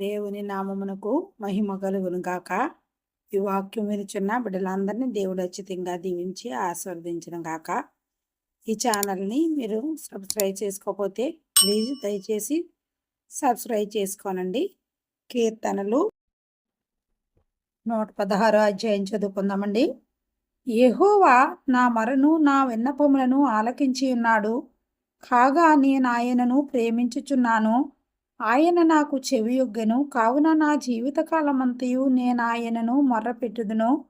దేవుని నామమునకు మహిమ కలుగును గాక. ఈ వాక్యం వినిచున్న బిడ్డలందరినీ దేవుడు అచ్చితంగా దీవించి ఆస్వాదించడం గాక. ఈ ఛానల్ని మీరు సబ్స్క్రైబ్ చేసుకోకపోతే ప్లీజ్ దయచేసి సబ్స్క్రైబ్ చేసుకోనండి. కీర్తనలు నూట పదహారు అధ్యాయం చదువుకుందామండి. యెహోవా నా మరను నా విన్నపములను ఆలకించి ఉన్నాడు. కాగా నేను ఆయనను ప్రేమించుచున్నాను. ఆయన నాకు చెవియొగ్గెను కావున నా జీవితకాలమంతయు నేను ఆయనను మొర్రపెట్టుదును.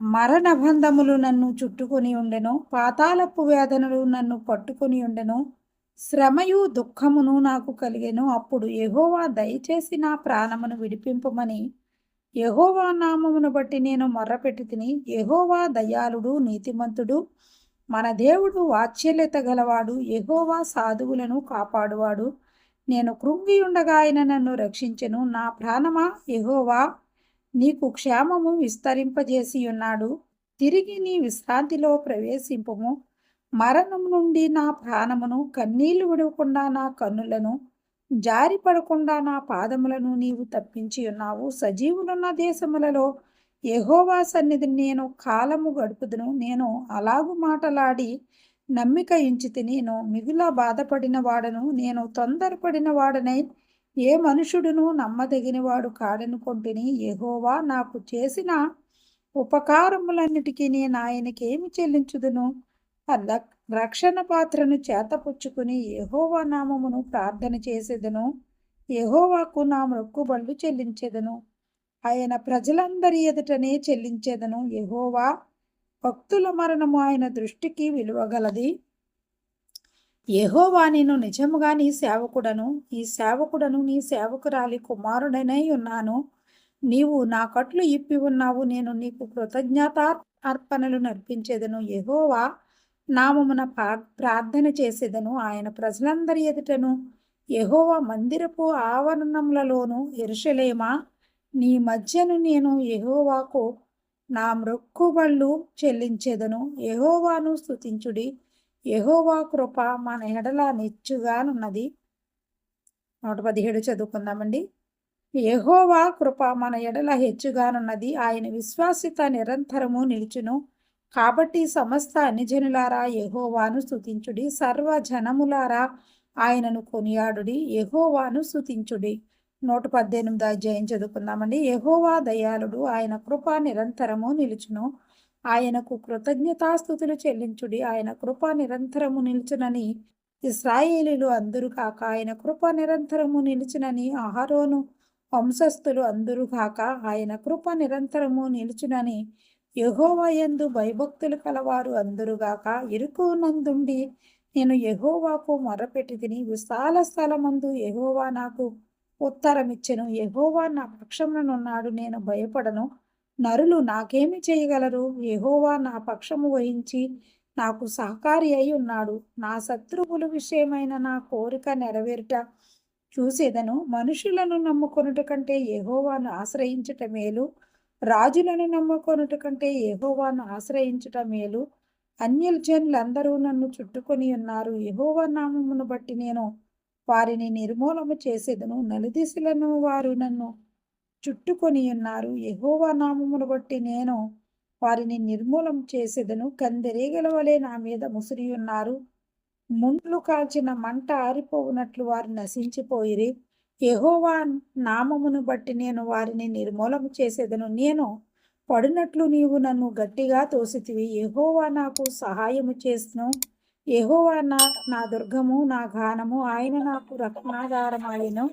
మరణబంధములు నన్ను చుట్టుకొని ఉండెను. పాతాళపు వేదనలు నన్ను పట్టుకొని ఉండెను. శ్రమయు దుఃఖమును నాకు కలిగెను. అప్పుడు ఎహోవా దయచేసి నా ప్రాణమును విడిపింపమని. ఎహోవా నామమును బట్టి నేను మొర్రపెట్టి తిని యెహోవా దయాళుడు నీతిమంతుడు. మన దేవుడు వాత్సల్యత గలవాడు. ఎహోవా సాధువులను కాపాడువాడు. నేను కృంగి ఉండగా ఆయన నన్ను రక్షించెను. నా ప్రాణమా? ఎహోవా నీకు క్షేమము విస్తరింపజేసి ఉన్నాడు తిరిగి నీ విశ్రాంతిలో ప్రవేశింపము. మరణం నుండి నా ప్రాణమును కన్నీళ్ళు విడవకుండా నా కన్నులను జారిపడకుండా నా పాదములను నీవు తప్పించి ఉన్నావు సజీవులున్న దేశములలో యహోవా సన్నిధిని నేను కాలము గడుపుదును. నేను అలాగు మాటలాడి నమ్మిక ఇంచితి నేను మిగులా బాధపడిన వాడను నేను తొందరపడిన వాడనై ఏ మనుషుడును నమ్మదగినవాడు కాడనుకొంటిని. ఎహోవా నాకు చేసిన ఉపకారములన్నిటికీ నేను ఆయనకేమి చెల్లించుదును? రక్షణ పాత్రను చేతపుచ్చుకుని యెహోవా నామమును ప్రార్థన చేసేదను. యెహోవాకు నా మొక్కుబళ్ళు చెల్లించేదను. ఆయన ప్రజలందరి ఎదుటనే చెల్లించేదను. ఎహోవా భక్తుల మరణము ఆయన దృష్టికి విలువగలది. యెహోవా నేను నిజముగా నీ సేవకుడను ఈ సేవకుడను నీ సేవకురాలి కుమారుడనై ఉన్నాను. నీవు నా కట్లు ఇప్పి ఉన్నావు నేను నీకు కృతజ్ఞత అర్పణలు నర్పించేదను ఎహోవా నామమున ప్రార్థన చేసేదను. ఆయన ప్రజలందరి ఎదుటను ఎహోవా మందిరపు ఆవరణములలోను ఎరుషలేమా? నీ మధ్యను నేను ఎహోవాకు నా మృక్కుబళ్ళు చెల్లించేదను. యహోవాను స్థుతించుడి యహోవా కృప మన ఎడల నిచ్చుగానున్నది. నూట పదిహేడు చదువుకుందామండి. యహోవా కృప మన ఎడల హెచ్చుగానున్నది. ఆయన విశ్వాసిత నిరంతరము నిలుచును. కాబట్టి సమస్త అన్యజనులారా యహోవాను స్థుతించుడి సర్వ జనములారా ఆయనను కొనియాడుడి. యహోవాను స్థుతించుడి నూట పద్దెనిమిది అధ్యాయం చదువుకుందామండి. యహోవా దయాళుడు ఆయన కృప నిరంతరము నిలుచును. ఆయనకు కృతజ్ఞతాస్థుతులు చెల్లించుడి. ఆయన కృప నిరంతరము నిలుచునని ఇస్రాయేలీలు అందరూ కాక ఆయన కృప నిరంతరము నిలుచునని ఆహారోను వంశస్థులు అందరూ కాక ఆయన కృప నిరంతరము నిలుచునని యహోవయందు భయభక్తులు కలవారు అందరుగాక ఇరుకునందుండి నేను యహోవాకు మొరపెట్టి తిని విశాల స్థలమందు యహోవా నాకు ఉత్తరమిచ్చెను. యహోవా నా పక్షముననున్నాడు నేను భయపడను. నరులు నాకేమి చేయగలరు? యహోవా నా పక్షము వహించి నాకు సహకారి అయి ఉన్నాడు. నా శత్రువుల విషయమైన నా కోరిక నెరవేరుట చూసేదను. మనుషులను నమ్ముకొనుట కంటే యహోవాను ఆశ్రయించుట మేలు. రాజులను నమ్ముకొనుట కంటే యహోవాను ఆశ్రయించుట మేలు. అన్యుల జనులందరూ నన్ను చుట్టుకొని ఉన్నారు. యహోవా నామమును బట్టి నేను వారిని నిర్మూలము చేసేదను. నలుదిశలను వారు నన్ను చుట్టుకొని ఉన్నారు. యహోవా నామమును బట్టి నేను వారిని నిర్మూలం చేసేదను. కందిరీగల వలె నా మీద ముసిరి ఉన్నారు. ముండ్లు కాల్చిన మంట ఆరిపోవునట్లు వారు నశించిపోయిరి. యహోవా నామమును బట్టి నేను వారిని నిర్మూలం చేసేదను. నేను పడినట్లు నీవు నన్ను గట్టిగా తోసితివి. యహోవా నాకు సహాయము చేస్తును యహోవా నా నా దుర్గము నా గానము ఆయన నాకు రక్షణాధారమాయను